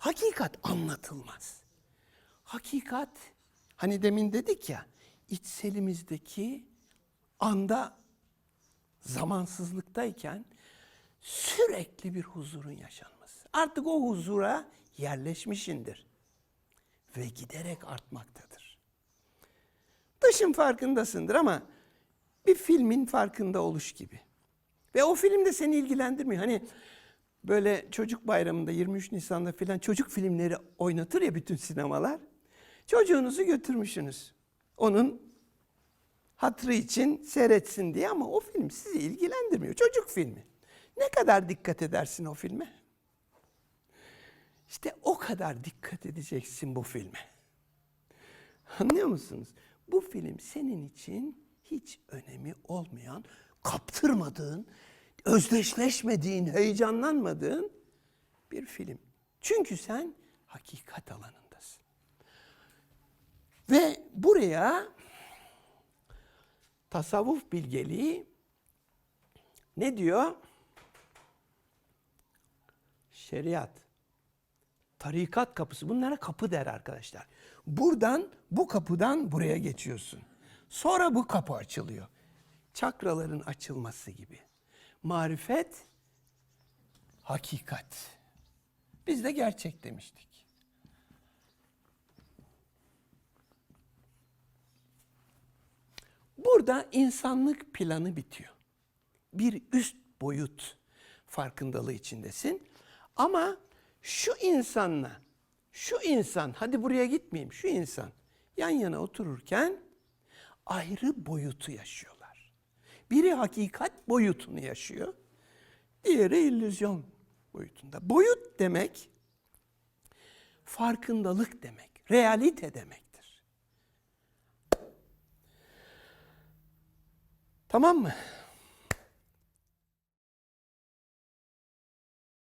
Hakikat anlatılmaz. Hakikat hani demin dedik ya içselimizdeki anda zamansızlıktayken sürekli bir huzurun yaşanması. Artık o huzura yerleşmişindir ve giderek artmaktadır. Dışın farkındasındır ama bir filmin farkında oluş gibi. Ve o film de seni ilgilendirmiyor. Hani böyle çocuk bayramında 23 Nisan'da filan çocuk filmleri oynatır ya bütün sinemalar. Çocuğunuzu götürmüşsünüz. Onun hatırı için seyretsin diye ama o film sizi ilgilendirmiyor. Çocuk filmi. Ne kadar dikkat edersin o filme? İşte o kadar dikkat edeceksin bu filme. Anlıyor musunuz? Bu film senin için hiç önemi olmayan, kaptırmadığın, özdeşleşmediğin, heyecanlanmadığın bir film. Çünkü sen hakikat alanındasın. Ve buraya tasavvuf bilgeliği ne diyor? Şeriat, tarikat kapısı. Bunlara kapı der arkadaşlar. Buradan, bu kapıdan buraya geçiyorsun. Sonra bu kapı açılıyor. Çakraların açılması gibi. Marifet, hakikat. Biz de gerçek demiştik. Burada insanlık planı bitiyor. Bir üst boyut farkındalığı içindesin. Ama şu insanla, şu insan, hadi buraya gitmeyeyim, şu insan yan yana otururken ayrı boyutu yaşıyorlar. Biri hakikat boyutunu yaşıyor, diğeri illüzyon boyutunda. Boyut demek farkındalık demek, realite demektir. Tamam mı?